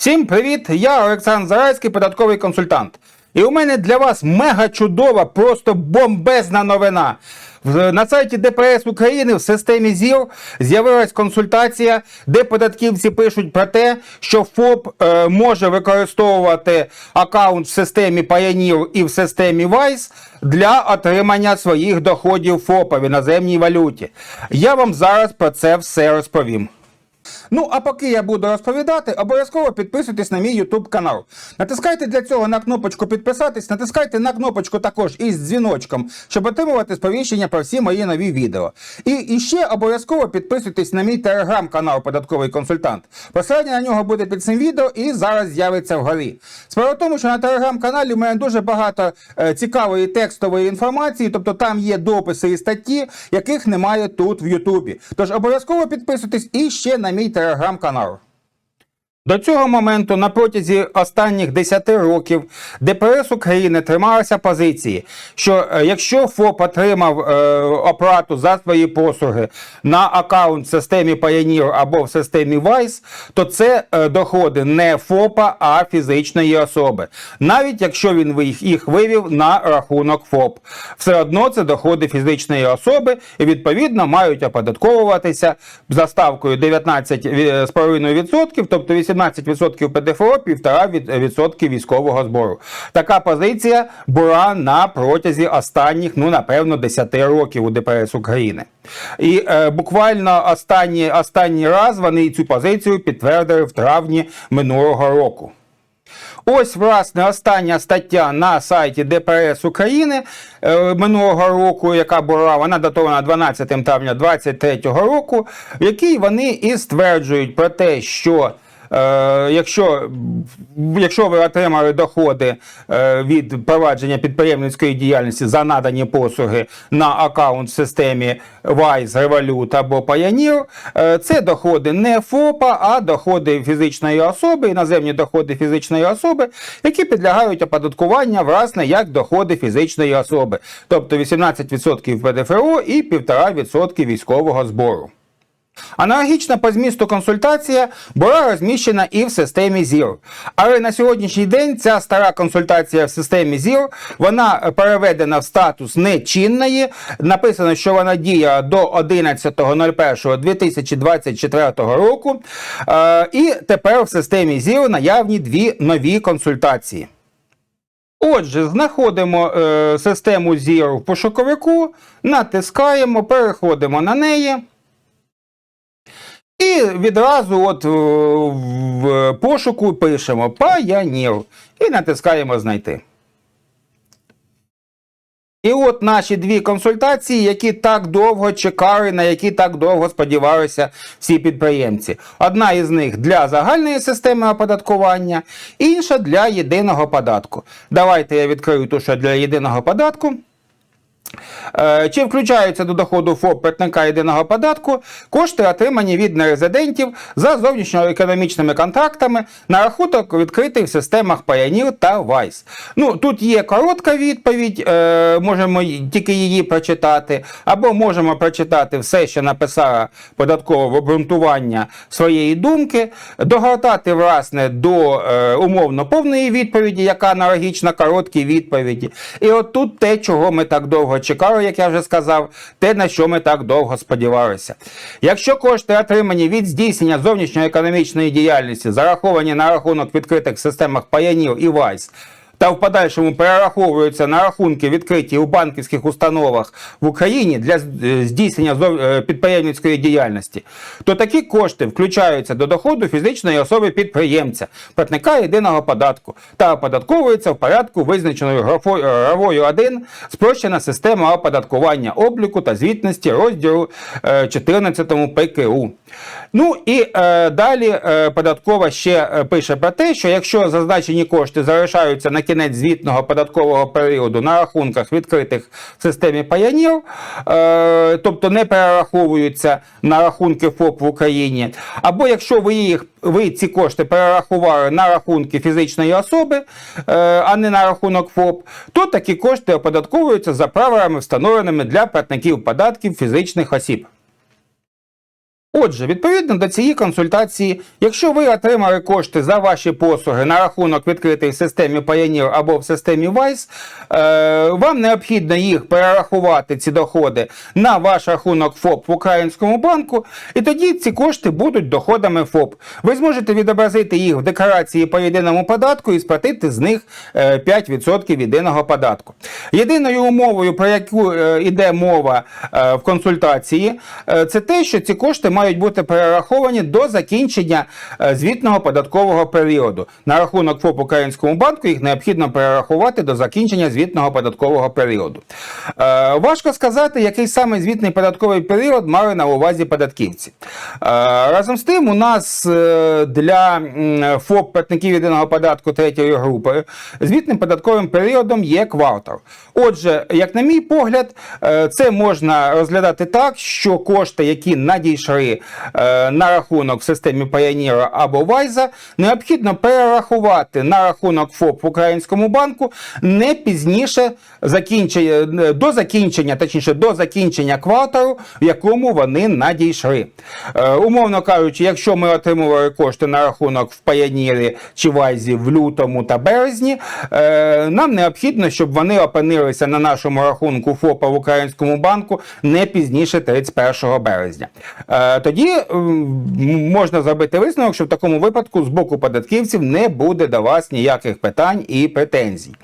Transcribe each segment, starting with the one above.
Всім привіт! Я Олександр Зарайський, податковий консультант. І у мене для вас мега чудова, просто бомбезна новина. На сайті ДПС України в системі ЗІР з'явилась консультація, де податківці пишуть про те, що ФОП е, може використовувати аккаунт в системі Pioneer і в системі Vice для отримання своїх доходів ФОПа в іноземній валюті. Я вам зараз про це все розповім. Ну, а поки я буду розповідати, обов'язково підписуйтесь на мій YouTube канал. Натискайте для цього на кнопочку підписатись, натискайте на кнопочку також із дзвіночком, щоб отримувати сповіщення про всі мої нові відео. І, і ще обов'язково підписуйтесь на мій телеграм-канал Податковий консультант. Посилання на нього буде під цим відео і зараз з'явиться вгорі. Справа в тому, що на телеграм-каналі в мене дуже багато е, цікавої текстової інформації, тобто там є дописи і статті, яких немає тут в Ютубі. Тож обов'язково підписуйтесь і ще на мій телеграм-канал. До цього моменту на протязі останніх 10 років ДПС України трималася позиції, що е, якщо ФОП отримав е, оплату за свої послуги на аккаунт в системі Pioneer або в системі Vice, то це е, доходи не ФОПа, а фізичної особи. Навіть якщо він їх- вивів на рахунок ФОП, все одно це доходи фізичної особи і відповідно мають оподатковуватися за ставкою 19,5%, тобто 18% ПДФО, 1,5% військового збору. Така позиція була на протязі останніх, ну напевно, 10 років у ДПС України. І е, буквально останній, останній раз вони цю позицію підтвердили в травні минулого року. Ось, власне, остання стаття на сайті ДПС України е, минулого року, яка була, вона датована 12 травня 2023 року, в якій вони і стверджують про те, що Е, якщо, якщо ви отримали доходи е, від провадження підприємницької діяльності за надані послуги на аккаунт в системі Wise, Revolut або Pioneer, е, це доходи не ФОПа, а доходи фізичної особи, іноземні доходи фізичної особи, які підлягають оподаткуванню, власне, як доходи фізичної особи, тобто 18% ПДФО і 1,5% військового збору. Аналогічна по змісту консультація була розміщена і в системі ZIR. Але на сьогоднішній день ця стара консультація в системі ZIR, вона переведена в статус нечинної. Написано, що вона діє до 11.01.2024 року. Е, І тепер в системі ZIR наявні дві нові консультації. Отже, знаходимо е, систему ZIR в пошуковику, натискаємо, переходимо на неї. І відразу от е, в пошуку пишемо Pioneer і натискаємо знайти. І от наші дві консультації, які так довго чекали, на які так довго сподівалися всі підприємці. Одна із них для загальної системи оподаткування, інша для єдиного податку. Давайте я відкрию ту, що для єдиного податку. Е, Чи включаються до доходу ФОП платника єдиного податку кошти, отримані від нерезидентів за зовнішньоекономічними контрактами на рахунок відкритий в системах Pioneer та Vice? Ну, тут є коротка відповідь, е, можемо тільки її прочитати, або можемо прочитати все, що написала податкове обґрунтування своєї думки, догортати, власне, до е, умовно повної відповіді, яка аналогічна короткій відповіді. І от тут те, чого ми так довго чекали, як я вже сказав, те, на що ми так довго сподівалися. Якщо кошти отримані від здійснення зовнішньоекономічної діяльності, зараховані на рахунок відкритих системах паянів і Vice, та в подальшому перераховуються на рахунки, відкриті у банківських установах в Україні для е, здійснення е, підприємницької діяльності, то такі кошти включаються до доходу фізичної особи підприємця, платника єдиного податку та оподатковуються в порядку, визначеною графою е, 1 спрощена система оподаткування обліку та звітності розділу е, 14 ПКУ. Ну і е, далі е, податкова ще пише про те, що якщо зазначені кошти залишаються на кінець звітного податкового періоду на рахунках відкритих в системі Pioneer, е, тобто не перераховуються на рахунки ФОП в Україні, або якщо ви їх ви ці кошти перерахували на рахунки фізичної особи, е, а не на рахунок ФОП, то такі кошти оподатковуються за правилами, встановленими для платників податків фізичних осіб. Отже, відповідно до цієї консультації, якщо ви отримали кошти за ваші послуги на рахунок відкритий в системі Pioneer або в системі Wise, е, вам необхідно їх перерахувати ці доходи на ваш рахунок ФОП в українському банку, і тоді ці кошти будуть доходами ФОП. Ви зможете відобразити їх в декларації по єдиному податку і сплатити з них е, 5% єдиного податку. Єдиною умовою, про яку е, йде мова е, в консультації, е, це те, що ці кошти мають бути перераховані до закінчення е, звітного податкового періоду. На рахунок ФОП Українському банку їх необхідно перерахувати до закінчення звітного податкового періоду. Е, Важко сказати, який саме звітний податковий період мали на увазі податківці. Е, Разом з тим, у нас е, для ФОП платників єдиного податку третьої групи звітним податковим періодом є квартал. Отже, як на мій погляд, е, це можна розглядати так, що кошти, які надійшли е, на рахунок в системі Pioneer або Wise, необхідно перерахувати на рахунок ФОП в українському банку не пізніше закінчення, до закінчення, точніше до закінчення кварталу, в якому вони надійшли. Е, Умовно кажучи, якщо ми отримували кошти на рахунок в Pioneer чи Вайзі в лютому та березні, е, нам необхідно, щоб вони опинилися на нашому рахунку ФОПа в українському банку не пізніше 31 березня. Е, Тоді можна зробити висновок, що в такому випадку з боку податківців не буде до вас ніяких питань і претензій.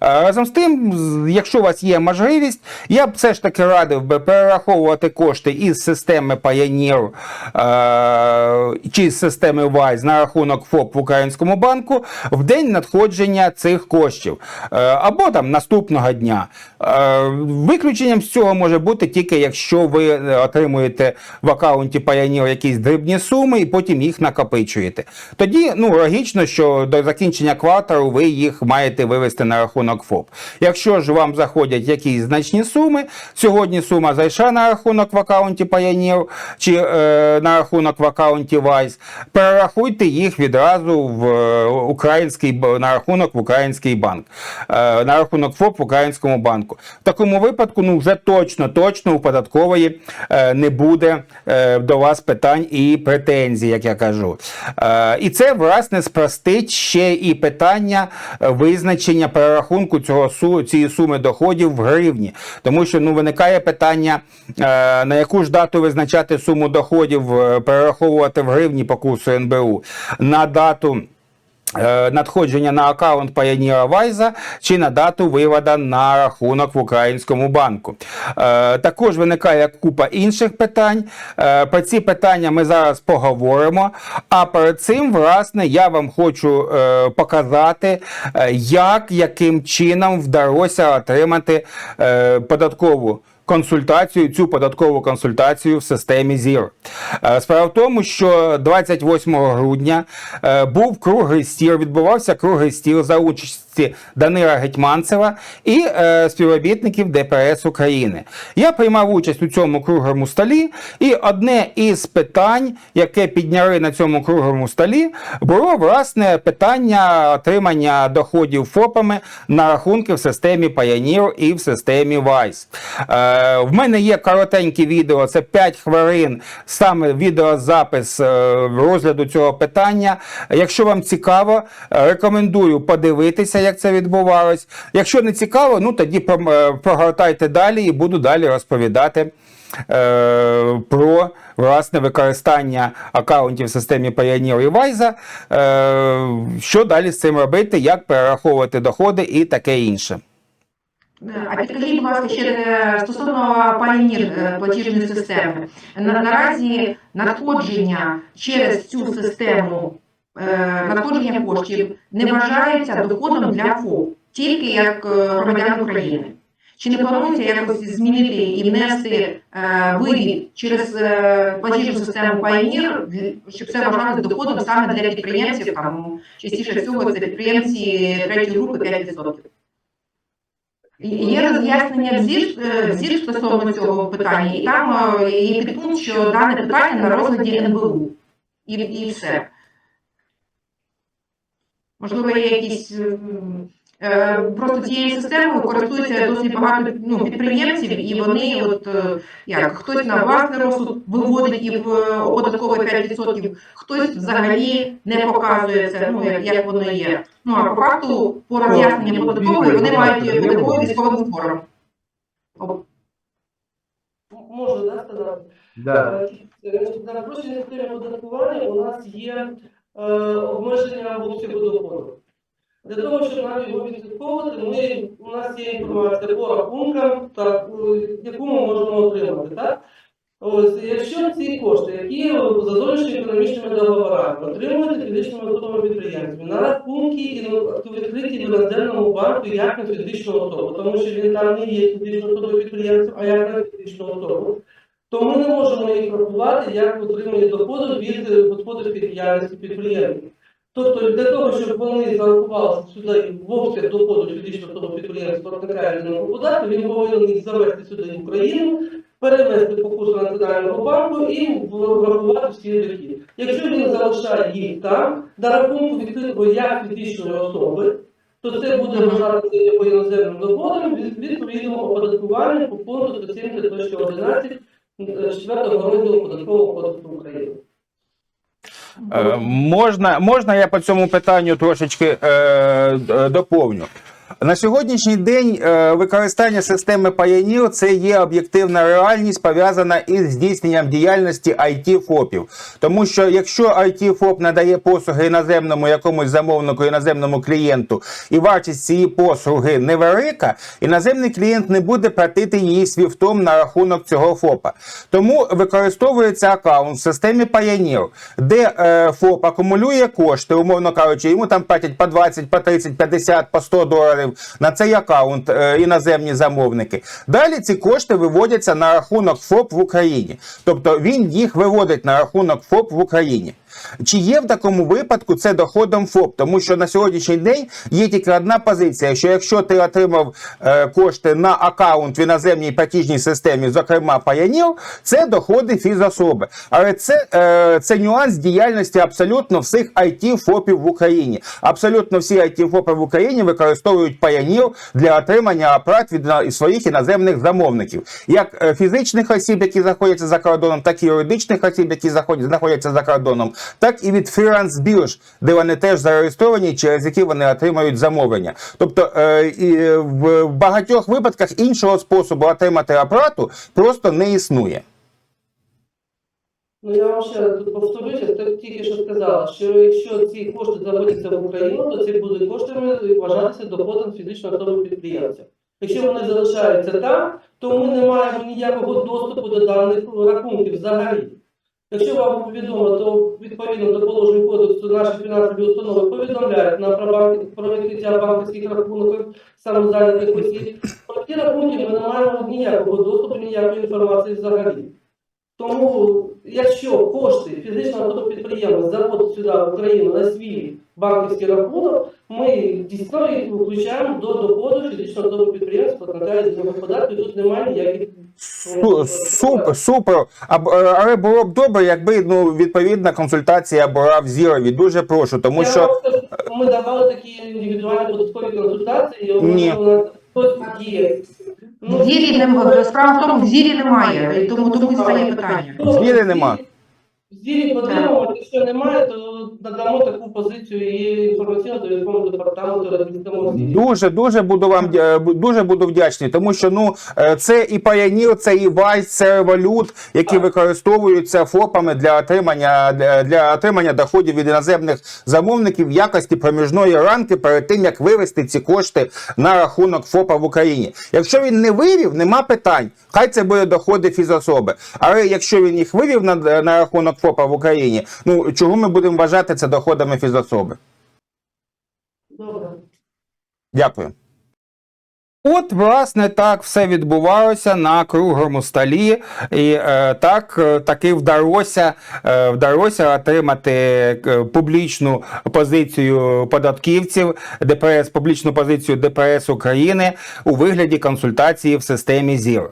Разом з тим, якщо у вас є можливість, я б все ж таки радив би перераховувати кошти із системи Pioneer чи з системи Wise на рахунок ФОП в українському банку в день надходження цих коштів або там наступного дня. Виключенням з цього може бути тільки якщо ви е, отримуєте в аккаунті Pioneer якісь дрібні суми і потім їх накопичуєте. Тоді ну логічно, що до закінчення кварталу ви їх маєте вивести на рахунок ФОП. Якщо ж вам заходять якісь значні суми, сьогодні сума зайшла на рахунок в аккаунті Pioneer чи е, на рахунок в аккаунті Wise, перерахуйте їх відразу в е, український на рахунок в український банк, е, на рахунок ФОП в українському банку. В такому випадку, ну вже точно, точно у податкової е, не буде е, до вас питань і претензій, як я кажу. Е, І це власне спростить ще і питання визначення перерахунку цього су- цієї суми доходів в гривні. Тому що ну виникає питання, е, на яку ж дату визначати суму доходів, е, перераховувати в гривні по курсу НБУ на дату. Е, Надходження на аккаунт Pioneer Wise чи на дату виводу на рахунок в українському банку. Е, також виникає купа інших питань. Е, про ці питання ми зараз поговоримо. А перед цим, власне, я вам хочу показати, як, яким чином вдалося отримати податкову консультацію, цю податкову консультацію в системі ЗІР. Е, Справа в тому, що 28 грудня е, був круглий стіл, відбувався круглий стіл за участі Данила Гетьманцева і е, співробітників ДПС України. Я приймав участь у цьому круглому столі, і одне із питань, яке підняли на цьому круглому столі, було власне питання отримання доходів ФОПами на рахунки в системі Pioneer і в системі Wise. Е, в мене є коротеньке відео, це 5 хвилин, саме відеозапис е, розгляду цього питання. Якщо вам цікаво, рекомендую подивитися, як це відбувалось. Якщо не цікаво, ну тоді е, прогортайте далі і буду далі розповідати. Про власне використання аккаунтів в системі Pioneer і е, що далі з цим робити, як перераховувати доходи і таке інше. А підкажіть, будь ласка, ще стосовно Pioneer е, платіжної системи. На- Наразі надходження через цю систему надходження коштів не вважається доходом для ФОП, тільки як громадян України. Чи не планується якось змінити і внести е, вивід через е, платіжну систему Pioneer, щоб це вважалося доходом саме для підприємців, там частіше всього це підприємці третьої групи 5%? Є роз'яснення в ЗІР, е, в ЗІР стосовно цього питання, і там е, є підпункт, що дане питання на розгляді НБУ. І, і все. Можливо, є якісь Е, Просто цією системою користується досить багато ну, підприємців, і вони, от е, як хтось на власний розсуд виводить і в е, 5%, хтось взагалі не показує це, ну як, як воно є. Ну а по факту, по роз'ясненню податкової, вони мають податковий військовим збором. Можу да, сказати? Е, значить, На спрощеній системі оподаткування у нас є е, обмеження в обсягу доходу. Для того, щоб нам його відслідковувати, ми, у нас є інформація по рахункам, та, е, яку ми можемо отримати. Так? Ось, якщо ці кошти, які за зовнішніми економічними договорами отримуються фізичними особами підприємцями на рахунки відкриті в іноземному банку як на фізичну особу, тому що він там не є фізичною особою підприємцем, а як на фізичну особу, то ми не можемо їх рахувати як отримання доходу від е, господарської діяльності підприємців. Тобто для того, щоб вони зарахувалися сюди в обсяг доходу фізичної особи підприємства єдиного податку, він повинен їх завести сюди в Україну, перевести по курсу Національного банку і врахувати всі дохід. Якщо він залишає їх там, на рахунку відкритого як фізичної особи, то це буде вважатися його іноземним доходом від відповідного оподаткування по пункту 170.11 4 розділу податкового кодексу України. Е, Можна, можна я по цьому питанню трошечки е, доповню. На сьогоднішній день е, використання системи Pioneer – це є об'єктивна реальність, пов'язана із здійсненням діяльності it ФОПів. Тому що якщо it ФОП надає послуги іноземному якомусь замовнику, іноземному клієнту, і вартість цієї послуги невелика, іноземний клієнт не буде платити її свіфтом на рахунок цього ФОПа. Тому використовується аккаунт в системі Pioneer, де е, ФОП акумулює кошти, умовно кажучи, йому там платять по 20, по 30, 50, по 100 доларів на цей аккаунт е, іноземні замовники. Далі ці кошти виводяться на рахунок ФОП в Україні. Тобто він їх виводить на рахунок ФОП в Україні. Чи є в такому випадку це доходом ФОП? Тому що на сьогоднішній день є тільки одна позиція: що якщо ти отримав е, кошти на аккаунт в іноземній платіжній системі, зокрема Payoneer, це доходи фізособи. Але це, е, це нюанс діяльності абсолютно всіх it ФОПів в Україні. Абсолютно всі it ФОПи в Україні використовують Payoneer для отримання оплат від своїх іноземних замовників, як е, фізичних осіб, які знаходяться за кордоном, так і юридичних осіб, які знаходяться за кордоном, так і від фріланс бірж, де вони теж зареєстровані, через які вони отримують замовлення. Тобто е, і е, в багатьох випадках іншого способу отримати оплату просто не існує. Ну я вам ще раз повторюся, тільки що сказала, що якщо ці кошти заводяться в Україну, то це будуть коштами вважатися доходом фізичної особи підприємця. Якщо вони залишаються там, то ми не маємо ніякого доступу до даних рахунків взагалі. Якщо вам відомо, то відповідно до положень кодексу наші фінансові установи повідомляють нам про, відкриття банківських рахунків самозайнятих осіб. Про ті рахунки ми не маємо ніякого доступу, ніякої інформації взагалі. Тому, якщо кошти фізичного підприємець заводить сюди в Україну на свій банківський рахунок, ми дійсно їх включаємо до доходу фізичного особи підприємця, платника єдиного податку, і тут немає ніяких Супер, супер. А, але було б добре, якби ну відповідна консультація була в зірові. Дуже прошу, тому Я що ми давали такі індивідуальні податкові консультації, і Ні. у нас хтось є. Ну, В зірі немає. Справа в тому, в зірі немає, тому тому і стає питання. Зірі нема. В зірі подивимося, якщо немає, то надамо таку позицію і інформаційно-довідковому департаменту розмістимо. Дуже дуже буду вам дя- дуже буду вдячний, тому що ну е, це і Pioneer, це і Vice, це Revolut, які використовуються ФОПами для отримання для, для отримання доходів від іноземних замовників в якості проміжної ранки перед тим як вивести ці кошти на рахунок ФОПа в Україні. Якщо він не вивів, нема питань. Хай це буде доходи фізособи. Але якщо він їх вивів на, на рахунок ФОПа в Україні, ну чого ми будемо вважати це доходами фізособи? Добре. Дякую. От, власне, так все відбувалося на круглому столі, і е, так е, таки вдалося, е, вдалося отримати е, публічну позицію податківців, ДПС, публічну позицію ДПС України у вигляді консультації в системі ЗІР.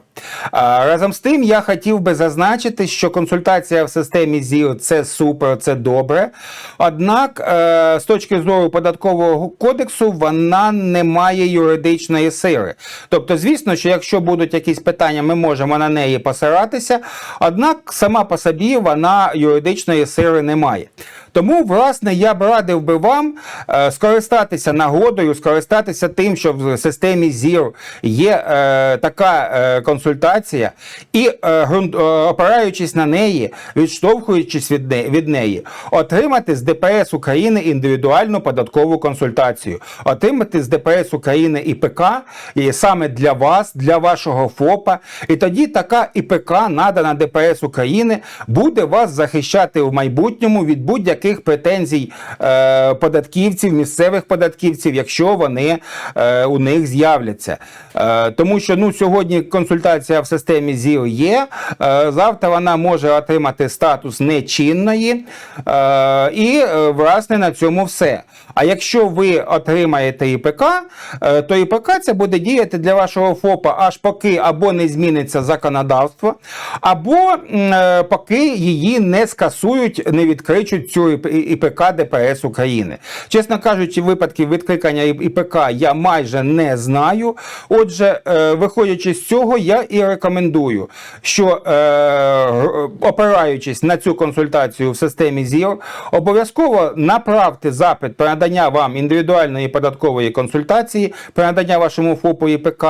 А, разом з тим, я хотів би зазначити, що консультація в системі ЗІР це супер, це добре. Однак, е, з точки зору податкового кодексу, вона не має юридичної сили. Тобто, звісно, що якщо будуть якісь питання, ми можемо на неї посиратися, однак сама по собі вона юридичної сили не має. Тому, власне, я б радив би вам е, скористатися нагодою, скористатися тим, що в системі ЗІР є е, така е, консультація, і е, ґрунт- е, опираючись на неї, відштовхуючись від, не, від неї, отримати з ДПС України індивідуальну податкову консультацію, отримати з ДПС України ІПК і саме для вас, для вашого ФОПа. І тоді така ІПК, надана ДПС України, буде вас захищати в майбутньому від будь-яких претензій е, податківців, місцевих податківців, якщо вони е, у них з'являться. Е, тому що ну, сьогодні консультація в системі ЗІО є, е, завтра вона може отримати статус нечинної, е, і е, власне на цьому все. А якщо ви отримаєте ІПК, е, то ІПК це буде діяти для вашого ФОПа аж поки або не зміниться законодавство, або е, поки її не скасують, не відкричуть цю ІП- ІПК ДПС України. Чесно кажучи, випадків відкликання ІПК я майже не знаю. Отже, е, виходячи з цього, я і рекомендую, що е, опираючись на цю консультацію в системі ЗІР, обов'язково направте запит про надання вам індивідуальної податкової консультації, про надання вашому ФОПу ІПК,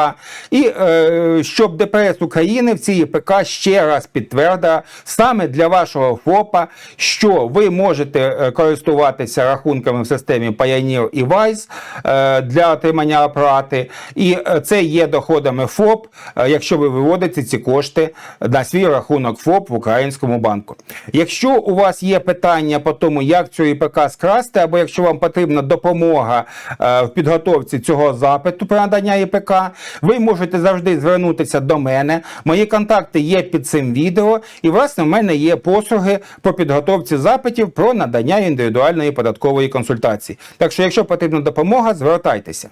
і е, щоб ДПС України в цій ІПК ще раз підтвердила саме для вашого ФОПа, що ви можете е, користуватися рахунками в системі Pioneer і Wise е, для отримання оплати, і е, це є доходами ФОП, якщо ви виводите ці кошти на свій рахунок ФОП в українському банку. Якщо у вас є питання по тому, як цю ІПК скрасти, або якщо вам потрібна допомога в підготовці цього запиту про надання ІПК, ви можете завжди звернутися до мене. Мої контакти є під цим відео, і власне в мене є послуги по підготовці запитів про надання індивідуальної податкової консультації. Так що, якщо потрібна допомога, звертайтеся.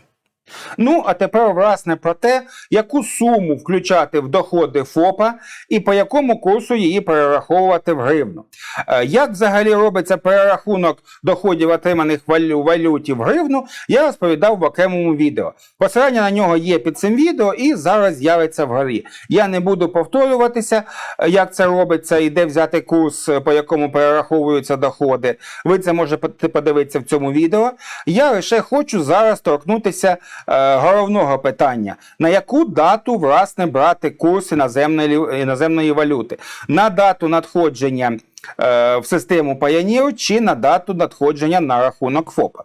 Ну, а тепер, власне, про те, яку суму включати в доходи ФОПа і по якому курсу її перераховувати в гривну. Е, Як взагалі робиться перерахунок доходів, отриманих в валюті в гривну, я розповідав в окремому відео. Посилання на нього є під цим відео і зараз з'явиться вгорі. Я не буду повторюватися, е, як це робиться і де взяти курс, е, по якому перераховуються доходи. Ви це можете подивитися в цьому відео. Я лише хочу зараз торкнутися головного питання: на яку дату власне брати курс іноземної, іноземної валюти? На дату надходження. е, В систему Pioneer чи на дату надходження на рахунок ФОПа.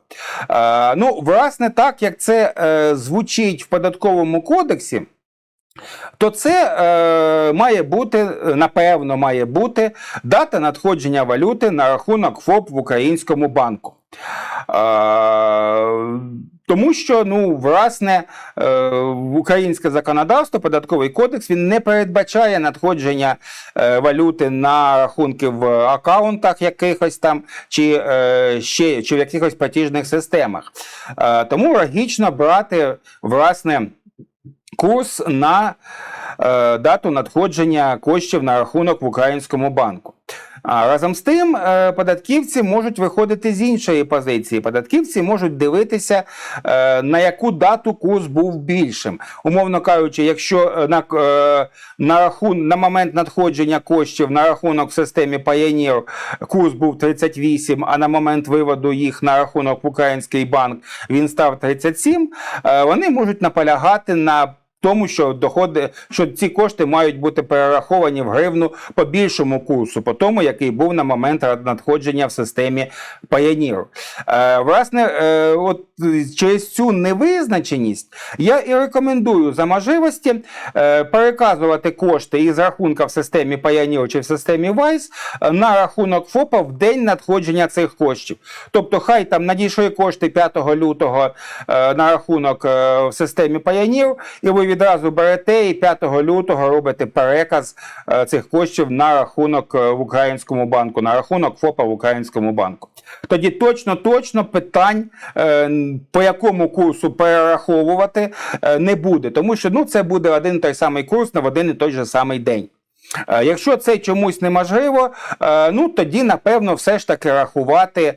Е, ну, власне, так як це е, звучить в податковому кодексі, то це е, має бути, е, напевно, має бути дата надходження валюти на рахунок ФОП в українському банку. Е, тому що, ну, власне, е, українське законодавство, податковий кодекс, він не передбачає надходження е, валюти на рахунки в акаунтах якихось там, чи, е, ще, чи в якихось платіжних системах. Е, тому логічно брати, власне, курс на е, дату надходження коштів на рахунок в українському банку. А разом з тим, е, податківці можуть виходити з іншої позиції. Податківці можуть дивитися, е, на яку дату курс був більшим. Умовно кажучи, якщо на, на, рахун, на момент надходження коштів на рахунок в системі Pioneer курс був 38, а на момент виводу їх на рахунок в український банк він став 37, е, вони можуть наполягати на тому, що доходи, що ці кошти мають бути перераховані в гривну по більшому курсу, по тому, який був на момент надходження в системі Payoneer. Е, власне, е, от через цю невизначеність я і рекомендую за можливості е, переказувати кошти із рахунка в системі Payoneer чи в системі е, на рахунок ФОПа в день надходження цих коштів. Тобто, хай там надійшли кошти 5 лютого е, на рахунок е, в системі Payoneer, і ви відразу берете і 5 лютого робите переказ е, цих коштів на рахунок е, в українському банку, на рахунок ФОПа в українському банку. Тоді точно точно питань, е, по якому курсу перераховувати, не буде, тому що ну, це буде один і той самий курс на один і той же самий день. Якщо це чомусь неможливо, ну тоді напевно все ж таки рахувати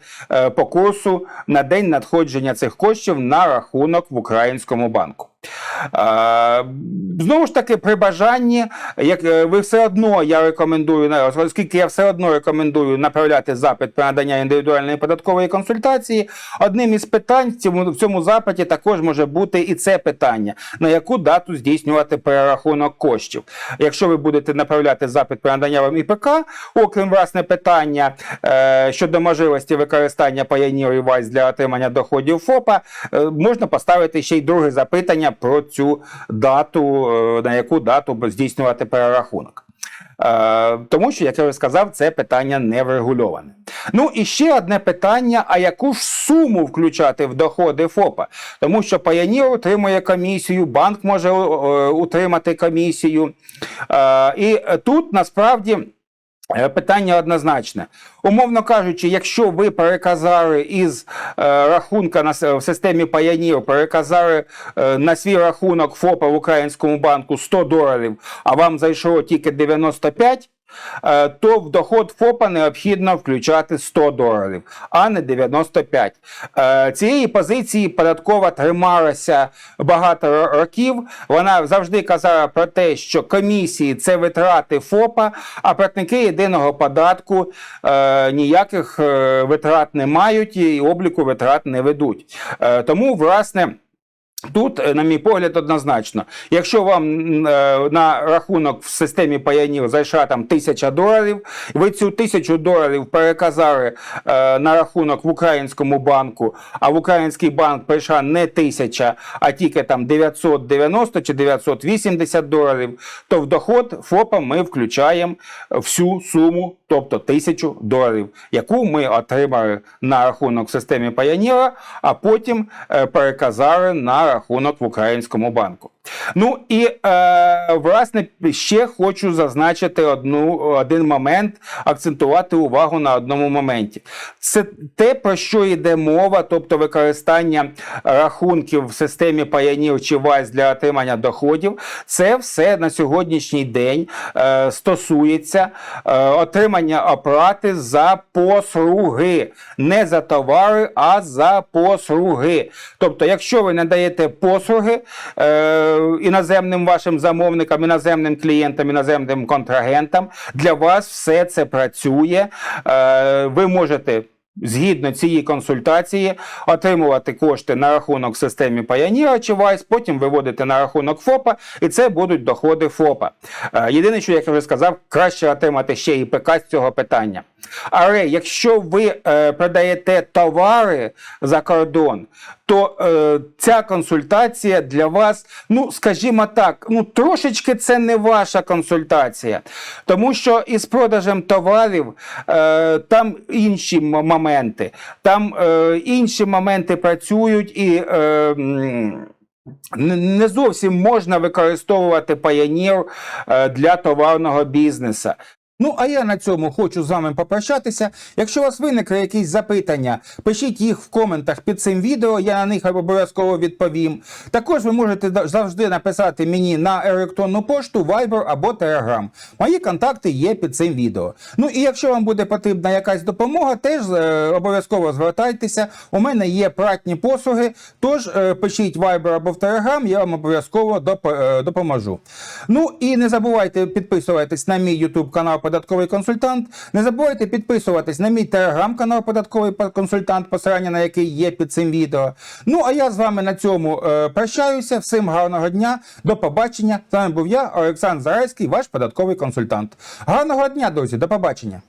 по курсу на день надходження цих коштів на рахунок в українському банку. Знову ж таки, при бажанні, як е, ви все одно я рекомендую, оскільки я все одно рекомендую направляти запит про надання індивідуальної податкової консультації, одним із питань в цьому, в цьому запиті також може бути і це питання, на яку дату здійснювати перерахунок коштів. Якщо ви будете направляти запит про надання вам ІПК, окрім власне питання е, щодо можливості використання і для отримання доходів ФОПа, е, можна поставити ще й друге запитання про цю дату, е, на яку дату здійснювати перерахунок. Е, тому що, як я вже сказав, це питання не врегульоване. Ну і ще одне питання: а яку ж суму включати в доходи ФОПа? Тому що Payoneer отримує комісію, банк може е, утримати комісію. І тут насправді. Е, Питання однозначне. Умовно кажучи, якщо ви переказали із е, рахунка на, в системі паянів, переказали е, на свій рахунок ФОПа в українському банку 100 доларів, а вам зайшло тільки 95, е, то в доход ФОПа необхідно включати 100 доларів, а не 95. Е, Цієї позиції податкова трималася багато років. Вона завжди казала про те, що комісії це витрати ФОПа, а платники єдиного податку е, ніяких е, витрат не мають і обліку витрат не ведуть. Е, тому, власне. Тут, е, на мій погляд, однозначно, якщо вам е, на рахунок в системі Payoneer зайшла там тисяча доларів, ви цю тисячу доларів переказали е, на рахунок в українському банку, а в український банк прийшла не тисяча, а тільки там 990 чи 980 доларів, то в доход ФОПа ми включаємо всю суму, тобто тисячу доларів, яку ми отримали на рахунок в системі Payoneer, а потім переказали на рахунок в українському банку. Ну і е, власне ще хочу зазначити одну, один момент, акцентувати увагу на одному моменті. Це те, про що йде мова, тобто використання рахунків в системі Payoneer чи Wise для отримання доходів. Це все на сьогоднішній день е, стосується е, отримання оплати за послуги, не за товари, а за послуги. Тобто, якщо ви надаєте послуги е, іноземним вашим замовникам, іноземним клієнтам, іноземним контрагентам, для вас все це працює. Е, ви можете. Згідно цієї консультації, отримувати кошти на рахунок в системі Payoneer чи Wise, потім виводити на рахунок ФОПа, і це будуть доходи ФОПа. Е, Єдине, що як я вже сказав, краще отримати ще ІПК з цього питання. Але якщо ви е, продаєте товари за кордон, то е, ця консультація для вас, ну скажімо так, ну трошечки це не ваша консультація, тому що із продажем товарів е, там інші моменти, там е, інші моменти працюють і. Е, не зовсім можна використовувати Payoneer е, для товарного бізнесу. Ну, а я на цьому хочу з вами попрощатися. Якщо у вас виникли якісь запитання, пишіть їх в коментах під цим відео, я на них обов'язково відповім. Також ви можете завжди написати мені на електронну пошту, Viber або Telegram. Мої контакти є під цим відео. Ну і якщо вам буде потрібна якась допомога, теж е, обов'язково звертайтеся. У мене є платні послуги, тож е, пишіть Viber або в Telegram, я вам обов'язково доп- е, допоможу. Ну і не забувайте підписуватись на мій YouTube канал податковий консультант. Не забувайте підписуватись на мій телеграм-канал Податковий консультант, посилання на який є під цим відео. Ну а я з вами на цьому е, прощаюся. Всім гарного дня, до побачення. З вами був я, Олександр Зарайський, ваш податковий консультант. Гарного дня, друзі, до побачення.